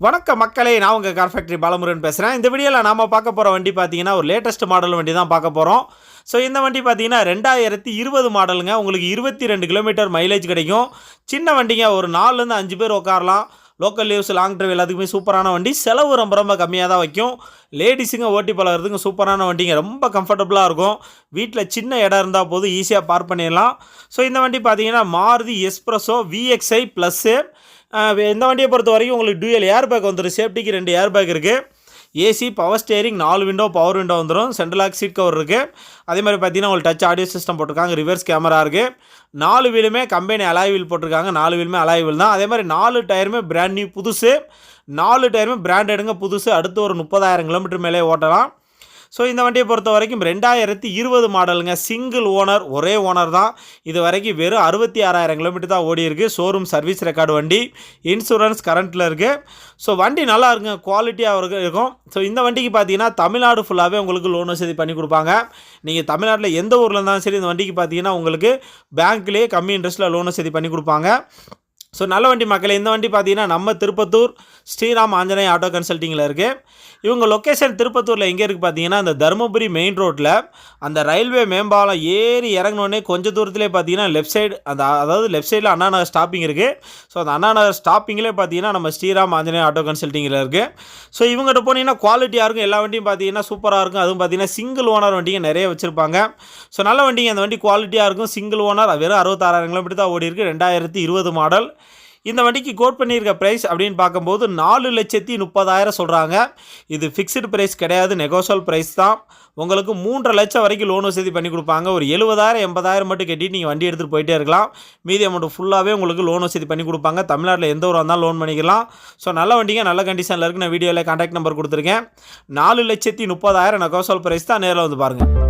வணக்கம் மக்களே நான் உங்கள் கார் ஃபேக்ட்ரி பாலமுருகன் பேசுகிறேன் இந்த வீடியோவில் நாம் பார்க்க போகிற வண்டி பார்த்தீங்கன்னா ஒரு லேட்டஸ்ட் மாடல் வண்டி தான் பார்க்க போகிறோம் ஸோ இந்த வண்டி பார்த்தீங்கன்னா ரெண்டாயிரத்தி இருபது மாடலுங்க உங்களுக்கு இருபத்தி ரெண்டு கிலோமீட்டர் மைலேஜ் கிடைக்கும். சின்ன வண்டிங்க ஒரு நாலுலேருந்து அஞ்சு பேர் உட்காரலாம். லோக்கல் லீவ்ஸ் லாங் ட்ரைவ் எல்லாத்துக்குமே சூப்பரான வண்டி. செலவு ரொம்ப ரொம்ப கம்மியாக தான் வைக்கும். லேடிஸுங்க ஓட்டி பழகிறதுக்கு சூப்பரான வண்டிங்க. ரொம்ப கம்ஃபர்டபுளாக இருக்கும். வீட்டில் சின்ன இடம் இருந்தால் போதும் ஈஸியாக பார்க் பண்ணிடலாம். ஸோ இந்த வண்டி பார்த்தீங்கன்னா மாருதி எஸ்ப்ரெஸோ விஎக்ஸ்ஐ ப்ளஸ்ஸு இந்த வண்டியை பொறுத்த வரைக்கும் உங்களுக்கு டூயல் ஏர் பேக் வந்துடும் சேஃப்டிக்கு ரெண்டு ஏர் பேக் இருக்குது ஏசி பவர் ஸ்டேரிங் நாலு விண்டோ பவர் விண்டோ வந்துடும் சென்ட்ரலாக் சீட் கவர் இருக்குது அதே மாதிரி பார்த்தீங்கன்னா உங்களுக்கு டச் ஆடியோ சிஸ்டம் போட்டிருக்காங்க. ரிவர்ஸ் கேமரா இருக்குது நாலு வீலுமே கம்பெனி அலாய் வீல் போட்டிருக்காங்க. நாலு வீலுமே அலாய் வீல் தான். அதே மாதிரி நாலு டயருமே பிராண்ட் நியூ புதுசு. நாலு டயருமே பிராண்டடுங்க புதுசு. அடுத்து ஒரு முப்பதாயிரம் கிலோமீட்டர் மேலே ஓட்டலாம். ஸோ இந்த வண்டியை பொறுத்த வரைக்கும் ரெண்டாயிரத்தி இருபது மாடலுங்க. சிங்கிள் ஓனர் ஒரே ஓனர் தான். இது வரைக்கும் வெறும் அறுபத்தி ஆறாயிரம் கிலோமீட்டர் தான் ஓடி இருக்குது ஷோரூம் சர்வீஸ் ரெக்கார்டு வண்டி இன்சூரன்ஸ் கரண்ட்டில் இருக்குது ஸோ வண்டி நல்லா இருக்குங்க. குவாலிட்டியாக இருக்கும். ஸோ இந்த வண்டிக்கு பார்த்தீங்கன்னா தமிழ்நாடு ஃபுல்லாகவே உங்களுக்கு லோன் வசதி பண்ணி கொடுப்பாங்க. நீங்கள் தமிழ்நாட்டில் எந்த ஊரில் இருந்தாலும் சரி இந்த வண்டிக்கு பார்த்தீங்கன்னா உங்களுக்கு பேங்க்லேயே கம்மி இன்ட்ரெஸ்ட்டில் லோன் வசதி பண்ணி கொடுப்பாங்க. ஸோ நல்ல வண்டி மக்கள் இந்த வண்டி பார்த்தீங்கன்னா நம்ம திருப்பத்தூர் ஸ்ரீராம் ஆஞ்சநேய ஆட்டோ கன்சல்ட்டிங்கில் இருக்குது இவங்க லொக்கேஷன் திருப்பத்தூரில் எங்கே இருக்குது பார்த்தீங்கன்னா அந்த தருமபுரி மெயின் ரோட்டில் அந்த ரயில்வே மேம்பாலம் ஏறி இறங்கினோடனே கொஞ்சம் தூரத்திலே பார்த்தீங்கன்னா லெஃப்ட் சைடு அந்த அதாவது லெஃப்ட் சைடில் அண்ணா நகர் ஸ்டாப்பிங் இருக்குது ஸோ அந்த அண்ணா நகர் ஸ்டாப்பிங்கிலே பார்த்தீங்கன்னா நம்ம ஸ்ரீராம் ஆஞ்சநேய ஆட்டோ கன்சல்ட்டிங்கில் இருக்குது ஸோ இவங்ககிட்ட போனீங்கன்னா குவாலிட்டியாக இருக்கும். எல்லா வண்டியும் பார்த்தீங்கன்னா சூப்பராக இருக்கும். அதுவும் பார்த்தீங்கன்னா சிங்கிள் ஓனர் வண்டிங்க நிறைய வச்சுருப்பாங்க. ஸோ நல்ல வண்டிங்க. அந்த வண்டி குவாலிட்டியாக இருக்கும். சிங்கிள் ஓனர் வெறும் அறுபத்தாறாயிரம் கிலோமீட்டர் தான் ஓடி இருக்குது ரெண்டாயிரத்தி இருபது மாடல் இந்த வண்டிக்கு கோட் பண்ணியிருக்க ப்ரைஸ் அப்படின்னு பார்க்கும்போது நாலு லட்சத்தி முப்பதாயிரம் சொல்கிறாங்க இது ஃபிக்ஸ்டு ப்ரைஸ் கிடையாது நெகோசல் ப்ரைஸ் தான். உங்களுக்கு மூன்றரை லட்சம் வரைக்கும் லோன் வசதி பண்ணி கொடுப்பாங்க. ஒரு எழுபதாயிரம் எண்பதாயிரம் மட்டும் கட்டிட்டு நீங்கள் வண்டி எடுத்துகிட்டு போயிட்டே இருக்கலாம். மீதி அமௌண்ட் ஃபுல்லாகவே உங்களுக்கு லோன் வசதி பண்ணி கொடுப்பாங்க. தமிழ்நாட்டில் எந்த ஊராக இருந்தாலும் லோன் பண்ணிக்கலாம். ஸோ நல்ல வண்டிங்க நல்ல கண்டிஷனில் இருக்குது நான் வீடியோவில் கான்டாக்ட் நம்பர் கொடுத்துருக்கேன். நாலு லட்சத்தி முப்பதாயிரம் நெகோசல் ப்ரைஸ் தான். நேரில் வந்து பாருங்கள்